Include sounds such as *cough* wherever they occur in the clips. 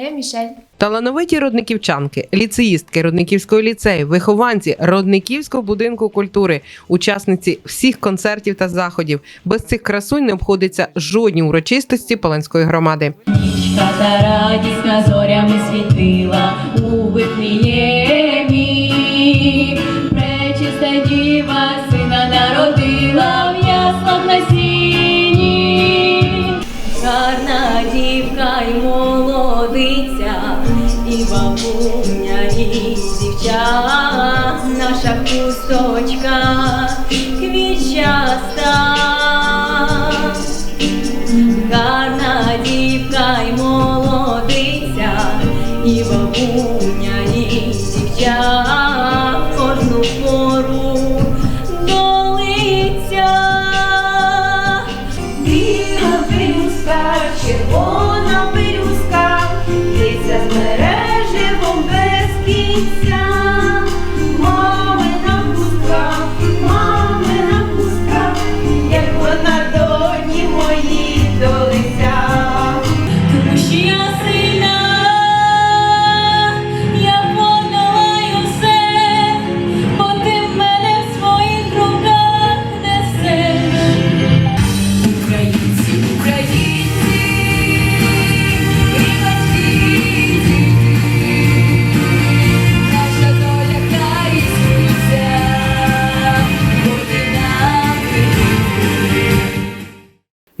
А я Мішель. Талановиті родниківчанки, ліцеїстки Родниківського ліцею, вихованці Родниківського будинку культури, учасниці всіх концертів та заходів. Без цих красунь не обходиться жодні урочистості Паланської громади. Нічка та радісна зорями світила у Вифлеємі. Бабуня, і дівча, наша хусточка квітчаста. Гарна дівка й молодиця, і бабуня,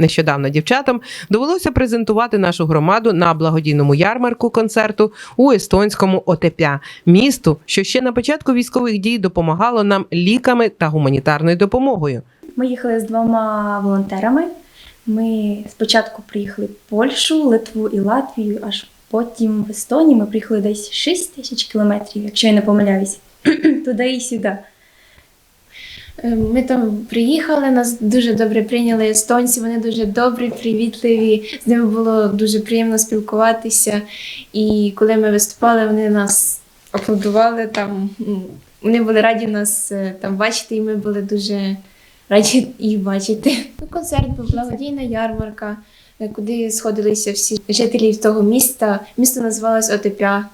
Нещодавно дівчатам довелося презентувати нашу громаду на благодійному ярмарку концерту у естонському Отепя, місту, що ще на початку військових дій допомагало нам ліками та гуманітарною допомогою. Ми їхали з двома волонтерами. Ми спочатку приїхали в Польщу, Литву і Латвію, аж потім в Естонію ми приїхали десь 6 тисяч кілометрів, якщо я не помиляюсь, *clears throat* туди і сюди. Е, Ми там приїхали, нас дуже добре прийняли естонці, вони дуже добрі, привітливі. З ними було дуже приємно спілкуватися. І коли ми виступали, вони нас аплодували. Там, вони були раді нас е, там бачити, і ми були дуже раді їх бачити. Концерт був благодійна ярмарка, е, куди сходилися всі жителі того міста. Місто називалось Отепя.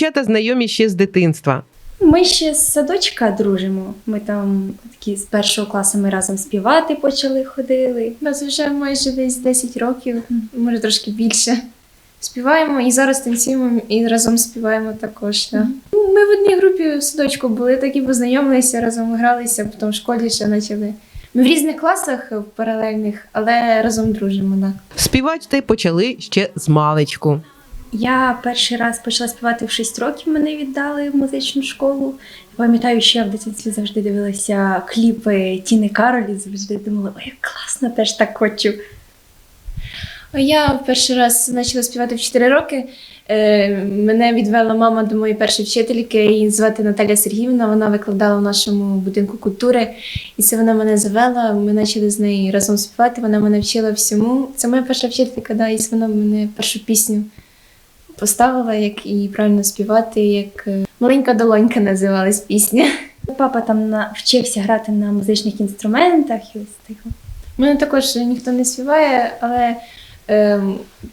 Дівчата знайомі ще з дитинства. Ми ще з садочка дружимо. Ми там такі з першого класу ми разом співати почали ходили. У нас вже майже десь 10 років, може трошки більше. Співаємо і зараз танцюємо і разом співаємо також. Да. Ну, Ми в одній групі в садочку були, так і познайомилися, разом гралися, потім в школі ще почали. Ми в різних класах паралельних, але разом дружимо. Да. Співати почали ще з маличку. Я перший раз почала співати в 6 років. Мене віддали в музичну школу. Пам'ятаю, що я в дитинстві завжди дивилася кліпи Тіни Каролі. Завжди думала, ой, як класно, теж так хочу. Я перший раз почала співати в 4 роки. Е, Мене відвела мама до моєї першої вчительки, її звати Наталя Сергіївна. Вона викладала в нашому будинку культури. І це вона мене завела. Ми почали з нею разом співати. Вона мене вчила всьому. Це моя перша вчителька, да, і вона мене першу пісню поставила, як і правильно співати, як е, маленька долонька називалась пісня. Папа там навчився грати на музичних інструментах і ось. У мене також ніхто не співає, але е,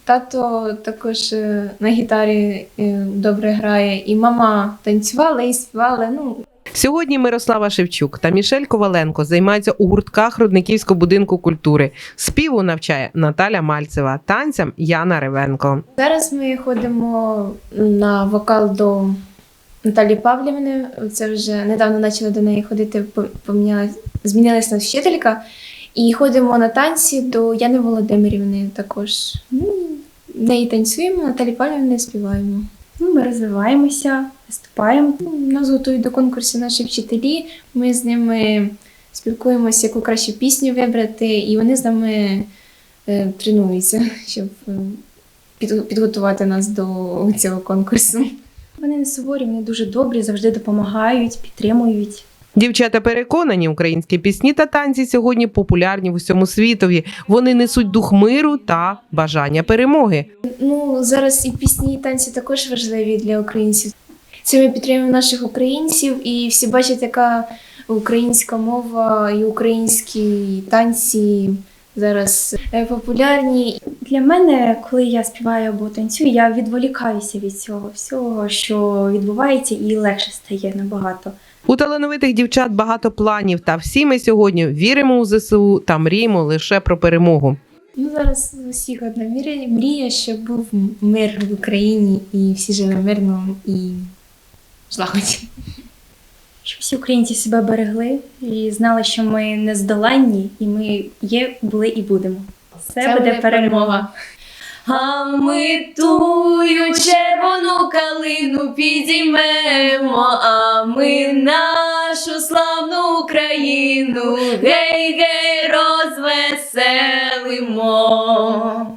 тато також е, на гітарі е, добре грає, і мама танцювала і співала. Ну, Сьогодні Мирослава Шевчук та Мішель Коваленко займаються у гуртках Рудниківського будинку культури. Співу навчає Наталя Мальцева, танцям Яна Ревенко. зараз ми ходимо на вокал до Наталі Павлівни. Це вже недавно почали до неї ходити, по- помінялась, змінилась нас вчителька. І ходимо на танці до Яни Володимирівни також. Ну, неї танцюємо, Наталі Павлівни співаємо. Ну, ми розвиваємося, виступаємо. Ну, Нас готують до конкурсу наші вчителі. Ми з ними спілкуємося, яку кращу пісню вибрати, і вони з нами е, тренуються, щоб е, під- підготувати нас до цього конкурсу. Вони не суворі, вони дуже добрі, завжди допомагають, підтримують. Дівчата переконані, українські пісні та танці сьогодні популярні в усьому світові. Вони несуть дух миру та бажання перемоги. Ну, зараз і пісні, і танці також важливі для українців. Це ми підтримуємо наших українців, і всі бачать, яка українська мова і українські танці зараз е, популярні. Для мене, коли я співаю або танцюю, я відволікаюся від цього всього, що відбувається, і легше стає набагато. У талановитих дівчат багато планів, та всі ми сьогодні віримо у ЗСУ та мріємо лише про перемогу. Ну, зараз у всіх одна мрія, мрія, щоб був мир в Україні і всі жили мирно і злагоді. Щоб всі українці себе берегли і знали, що ми не здоланні, і ми є, були і будемо. Це, буде перемога. А ми тую червону калину підіймемо, а ми нашу славну Україну гей-гей розвеселимо.